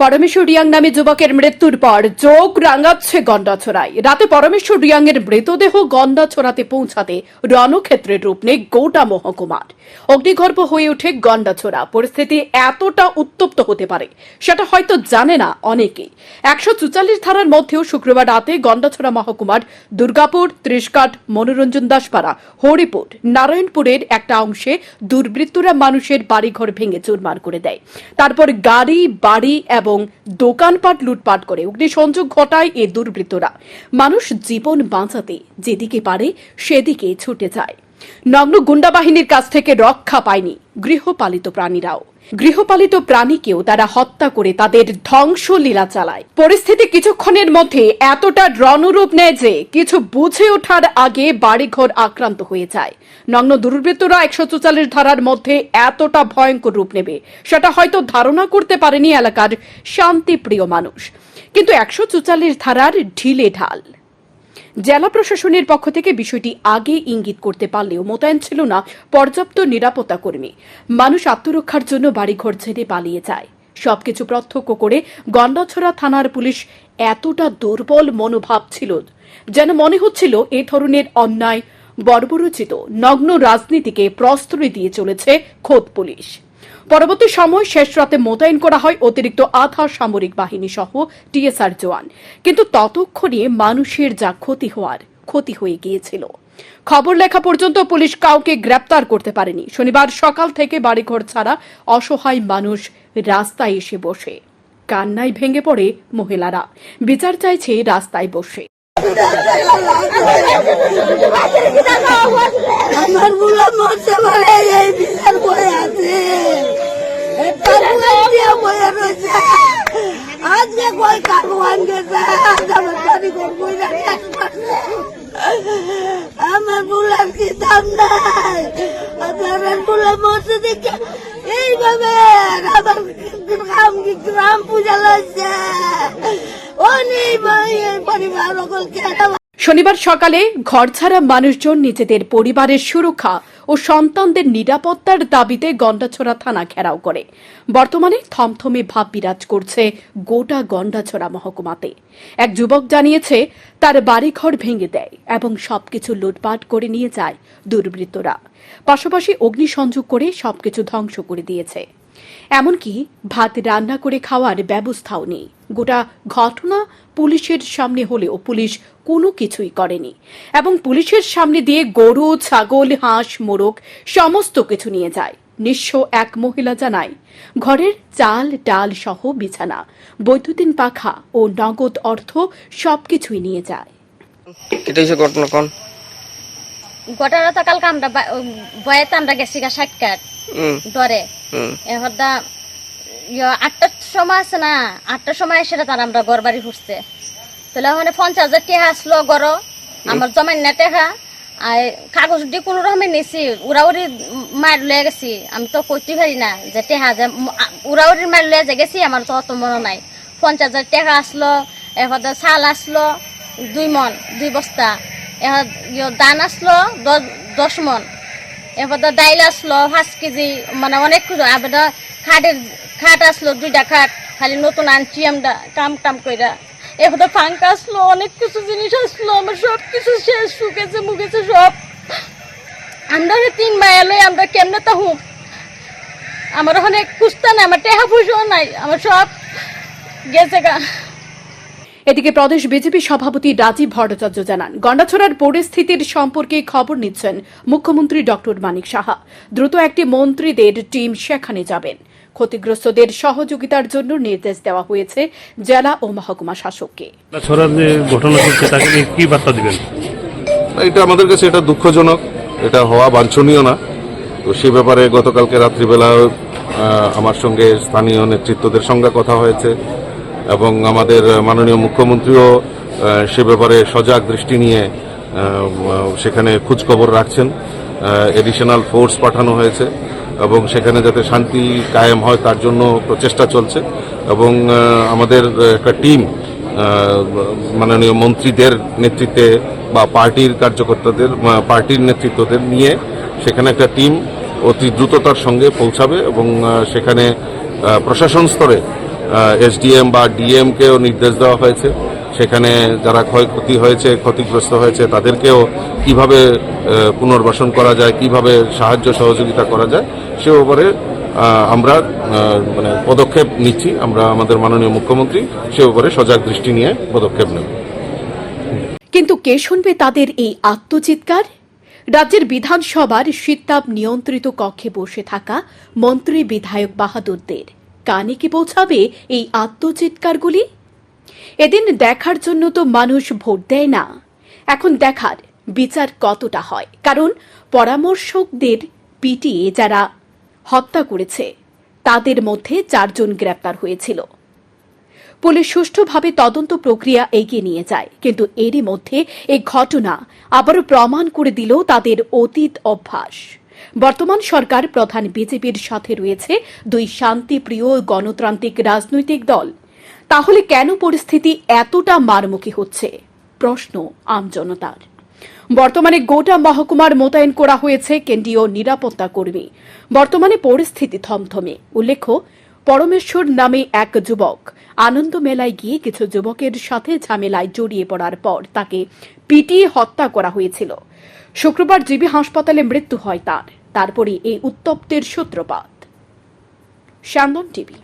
পরমেশ্বর রিয়াং নামে যুবকের মৃত্যুর পর চোখ রাঙাচ্ছে গন্ডাছড়ায়। রাতে পরমেশ্বর রিয়াংয়ের মৃতদেহ গন্ডাছড়াতে পৌঁছাতে রণক্ষেত্রের রূপ নেয় গোটা মহকুমার। অগ্নিগর্ভ হয়ে ওঠে গন্ডাছড়া। পরিস্থিতি এতটা উত্তপ্ত হতে পারে, সেটা হয়তো জানে না অনেকেই একশো চুচাল্লিশ ধারার মধ্যেও শুক্রবার রাতে গন্ডাছড়া মহকুমার দুর্গাপুর, ত্রিশকাট, মনোরঞ্জন দাসপাড়া, হরিপুর, নারায়ণপুরের একটা অংশে দুর্বৃত্তরা মানুষের বাড়িঘর ভেঙে চুরমার করে দেয়। তারপর গাড়ি, বাড়ি এবং দোকানপাট লুটপাট করে অগ্নিসংযোগ ঘটায় এ দুর্বৃত্তরা। মানুষ জীবন বাঁচাতে যেদিকে পারে সেদিকে ছুটে যায়। নগ্ন গুন্ডা বাহিনীর কাছ থেকে রক্ষা পায়নি গৃহপালিত প্রাণীরাও। গৃহপালিত প্রাণীকেও তারা হত্যা করে তাদের ধ্বংস লীলা চালায়। পরিস্থিতি কিছুক্ষণের মধ্যে এতটা রণরূপ নেয় যে কিছু বুঝে ওঠার আগে বাড়িঘর আক্রান্ত হয়ে যায়। নগ্ন দুর্বৃত্তরা একশো চুচাল্লিশ ধারার মধ্যে এতটা ভয়ঙ্কর রূপ নেবে, সেটা হয়তো ধারণা করতে পারেনি এলাকার শান্তিপ্রিয় মানুষ। কিন্তু একশো চুচাল্লিশ ধারার ঢিলে ঢাল। জেলা প্রশাসনের পক্ষ থেকে বিষয়টি আগে ইঙ্গিত করতে পারলেও মোতায়েন ছিল না পর্যাপ্ত নিরাপত্তা কর্মী। মানুষ আত্মরক্ষার জন্য বাড়িঘর ছেড়ে পালিয়ে যায়। সবকিছু প্রত্যক্ষ করে গন্ডাছড়া থানার পুলিশ এতটা দুর্বল মনোভাব ছিল যেন মনে হচ্ছিল এ ধরনের অন্যায় বর্বরচিত, নগ্ন রাজনীতিকে প্রশ্রয় দিয়ে চলেছে খোদ পুলিশ। পরবর্তী সময় শেষ রাতে মোতায়েন করা হয় অতিরিক্ত আধা সামরিক বাহিনী সহ টিএসআর জওয়ান। কিন্তু ততক্ষণে মানুষের যা ক্ষতি হওয়ার, ক্ষতি হয়ে গিয়েছিল। খবর লেখা পর্যন্ত পুলিশ কাউকে গ্রেপ্তার করতে পারেনি। শনিবার সকাল থেকে বাড়িঘর ছাড়া অসহায় মানুষ রাস্তায় এসে বসে। কান্নায় ভেঙে পড়ে মহিলারা। বিচার চাইছে রাস্তায় বসে। আমার বুলা মরছে বলে এই বিচার বয়ে আছে তার বুলা দিয়ে বয়ে রয়েছে আজকে কই কাকুয়ান গেছে আমার বাড়ি ঘর না আমার বুলার কি দাম নাই? আমার বুলা মরছে দেখে এইভাবে আমার গ্রাম গ্রাম পূজা লাগছে। অনেক পরিবার সকল কেনা শনিবার সকালে ঘরছাড়া মানুষজন নিজেদের পরিবারের সুরক্ষা ও সন্তানদের নিরাপত্তার দাবিতে গন্ডাছড়া থানা ঘেরাও করে। বর্তমানে থমথমে ভাব বিরাজ করছে গোটা গন্ডাছড়া মহকুমাতে। এক যুবক জানিয়েছে, তার বাড়িঘর ভেঙে দেয় এবং সবকিছু লুটপাট করে নিয়ে যায় দুর্বৃত্তরা। পাশাপাশি অগ্নিসংযোগ করে সবকিছু ধ্বংস করে দিয়েছে। এমনকি ভাত রান্না করে খাওয়ার ব্যবস্থাও নেই। গোটা ঘটনা পুলিশের সামনে হলেও পুলিশ কোনো কিছুই করেনি এবং পুলিশের সামনে দিয়ে গরু ছাগল হাঁস মোরগ সমস্ত কিছু নিয়ে যায়। নিঃস্ব এক মহিলা জানায় ঘরের চাল ডাল সহ বিছানা বৈদ্যুতিন পাখা ও নগদ অর্থ সবকিছুই নিয়ে যায়। ঘটনা কোন? ঘটনা তো কালকে আমরা বয়াতে আমরা গেছি গা হুম ডরে। এহদা ইয়ে আটটার সময় আছে না আটটার সময় এসে তার আমরা ঘর বাড়ি ঘুরছে তাহলে ওখানে পঞ্চাশ হাজার টেহা আসলো গড় আমার জমাই না টেহা আর কাগজ দিয়ে কোনো রকমে নিছি উড়াউড়ি মার লয়ে গেছি। আমি তো করতে পারি না যে টেহা যে উড়াউড়ির মার লয়ে যে গেছি আমার তো অত মনে নাই। পঞ্চাশ হাজার টেহা আসলো এহদা চাল আসলো দুই মন দুই বস্তা। ইয়ে দান আসলো দশ মন। এরপর তো ডাইল আসলো, পাঁচ কেজি মানে অনেক কিছু। আবার তো খাটের খাট আসলো, দুইটা খাট, খালি নতুন আনছি, আমরা কাম টাম কইরা। এরপর তো ফাঙ্কা আসলো, অনেক কিছু জিনিস আসলো, আমার সব কিছু শেষ, শুকেছে মুখেছে সব। আমরা তিন মায়া লই আমরা কেমনে তা হুম আমার ওখানে কুস্তা নাই, আমার টেহা পয়সাও নাই, আমার সব গেছে গা। এদিকে প্রদেশ বিজেপি সভাপতি রাজীব ভট্টাচার্য জানান গন্ডাছড়ার পরিস্থিতির সম্পর্কে খবর নিচ্ছেন মুখ্যমন্ত্রী ডক্টর মানিক সাহা। দ্রুত একটি মন্ত্রীদের টিম সেখানে যাবেন। ক্ষতিগ্রস্তদের সহযোগিতার জন্য নির্দেশ দেওয়া হয়েছে জেলা ও মহকুমা শাসককে। ঘটনা ঘটছে তাকে কি বার্তা দিবেন? এটা আমাদের কাছে এটা দুঃখজনক এটা হওয়া বাঞ্ছনীয় না। তো সে ব্যাপারে গতকালকে রাত্রিবেলা আহ, আমার সঙ্গে স্থানীয় নেতৃত্বদের সঙ্গে কথা হয়েছে। এবং আমাদের মাননীয় মুখ্যমন্ত্রীও সে ব্যাপারে সজাগ দৃষ্টি নিয়ে সেখানে খোঁজখবর রাখছেন। এডিশনাল ফোর্স পাঠানো হয়েছে এবং সেখানে যাতে শান্তি কায়েম হয় তার জন্য প্রচেষ্টা চলছে এবং আমাদের একটা টিম মাননীয় মন্ত্রীদের নেতৃত্বে বা পার্টির কার্যকর্তাদের পার্টির নেতৃত্বদের নিয়ে সেখানে একটা টিম অতি দ্রুততার সঙ্গে পৌঁছাবে এবং সেখানে প্রশাসন স্তরে এসডিএম বা ডিএম কেও নির্দেশ দেওয়া হয়েছে। সেখানে যারা ক্ষয়ক্ষতি হয়েছে, ক্ষতিগ্রস্ত হয়েছে, তাদেরকেও কীভাবে পুনর্বাসন করা যায়, কীভাবে সাহায্য সহযোগিতা করা যায়, সে ব্যাপারে আমরা মানে পদক্ষেপ নিচ্ছি। আমরা আমাদের মাননীয় মুখ্যমন্ত্রী সে ব্যাপারে সজাগ দৃষ্টি নিয়ে পদক্ষেপ নেব। কিন্তু কে শুনবে তাদের এই আত্মচিৎকার? রাজ্যের বিধানসভার শীতাব নিয়ন্ত্রিত কক্ষে বসে থাকা মন্ত্রী বিধায়ক বাহাদুরদের। কানে কি পৌঁছাবে এই আত্মচিৎকারগুলি? এদিন দেখার জন্য তো মানুষ ভোট দেয় না। এখন দেখার বিচার কতটা হয়? কারণ পরামর্শকদের পিটিয়ে যারা হত্যা করেছে, তাদের মধ্যে চারজন গ্রেপ্তার হয়েছিল। পুলিশ সুষ্ঠুভাবে তদন্ত প্রক্রিয়া এগিয়ে নিয়ে যায়, কিন্তু এরই মধ্যে এই ঘটনা আবারও প্রমাণ করে দিল তাদের অতীত অভ্যাস। বর্তমান সরকার প্রধান বিজেপির সাথে রয়েছে দুই শান্তিপ্রিয় গণতান্ত্রিক রাজনৈতিক দল। তাহলে কেন পরিস্থিতি এতটা মারমুখী হচ্ছে? প্রশ্ন আমজনতার বর্তমানে গোটা মহকুমার মোতায়েন করা হয়েছে কেন্দ্রীয় নিরাপত্তা কর্মী। বর্তমানে পরিস্থিতি থমথমে। উল্লেখ্য পরমেশ্বর নামে এক যুবক। আনন্দ মেলায় গিয়ে কিছু যুবকের সাথে ঝামেলায় জড়িয়ে পড়ার পর তাকে পিটিয়ে হত্যা করা হয়েছিল। শুক্রবার জিবি হাসপাতালে মৃত্যু হয় তার। তারপরে এই উত্তপ্তের সূত্রপাত। টিভি।